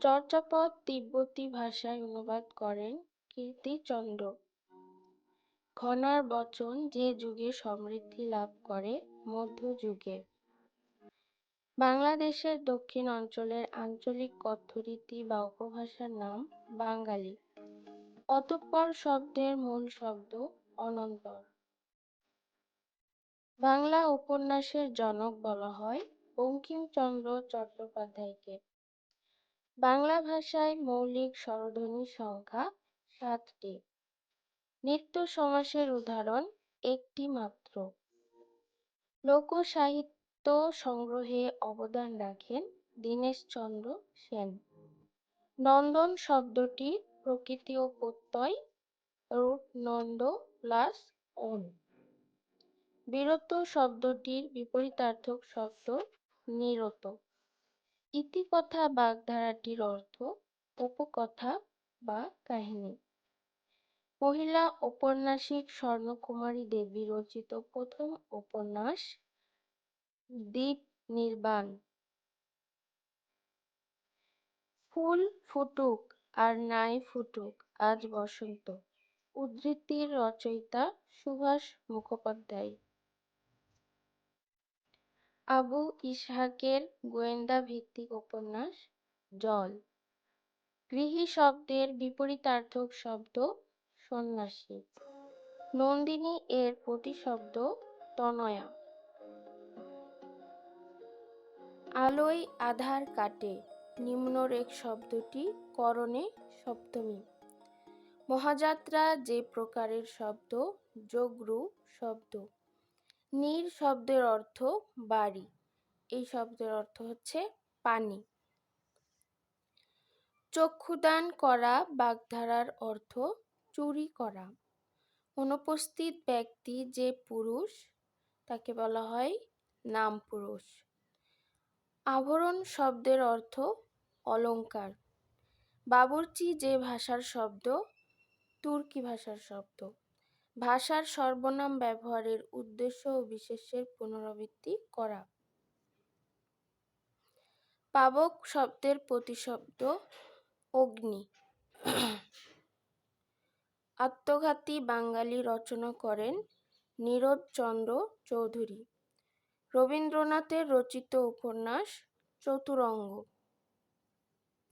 চর্যাপদ তিব্বতী ভাষায় অনুবাদ করেন কীর্তিচন্দ্র ঘনার বচন যে যুগে সমৃদ্ধি লাভ করে মধ্যযুগে বাংলাদেশের দক্ষিণ অঞ্চলের আঞ্চলিক কথ্যরীতি বা উপভাষার নাম বাঙালি। অতঃপর শব্দের মূল শব্দ অনন্তর। বাংলা উপন্যাসের জনক বলা হয় বঙ্কিমচন্দ্র চট্টোপাধ্যায়কে। বাংলা ভাষায় মৌলিক স্বরধ্বনি সংখ্যা সাতটি। নিত্য সমাসের উদাহরণ, একটি মাত্র। লোকসাহিত্য সংগ্রহে অবদান রাখেন দীনেশচন্দ্র সেন। নন্দন শব্দটি প্রকৃতি ও প্রত্যয় রুট নন্দ প্লাস অন বিরত শব্দটির বিপরীতার্থক শব্দ নিরত ইতিকথা বাগধারাটির অর্থ উপকথা বা কাহিনী। মহিলা ঔপন্যাসিক স্বর্ণকুমারী দেবী রচিত প্রথম উপন্যাস দ্বীপ নির্বাণ। ফুল ফুটুক আর নাই ফুটুক, আজ বসন্ত। উদ্ধৃতির রচয়িতা সুভাষ মুখোপাধ্যায়। আবু ইসহাকের গোয়েন্দা ভিত্তিক উপন্যাস, জল। গৃহী শব্দের বিপরীতার্থক শব্দ সন্ন্যাসী। নন্দিনী এর প্রতিশব্দ তনয়া। আলোয় আধার কাটে নিম্নরেখ শব্দটি করণে সপ্তমী। মহাযাত্রা যে প্রকারের শব্দ যোগরু শব্দ। নীর শব্দের অর্থ বাড়ি। এই শব্দের অর্থ হচ্ছে পানি। চক্ষুদান করা বাগধারার অর্থ চুরি করা। অনুপস্থিত ব্যক্তি যে পুরুষ, তাকে বলা হয় নাম পুরুষ। আভরণ শব্দের অর্থ অলঙ্কার। বাবুর্চি যে ভাষার শব্দ, তুর্কি ভাষার শব্দ। ভাষার সর্বনাম ব্যবহারের উদ্দেশ্য ও বিশেষের পুনরাবৃত্তি করা। পাবক শব্দের প্রতিশব্দ অগ্নি। আত্মঘাতী বাঙালি রচনা করেন নীরদচন্দ্র চৌধুরী। রবীন্দ্রনাথের রচিত উপন্যাস চতুরঙ্গ।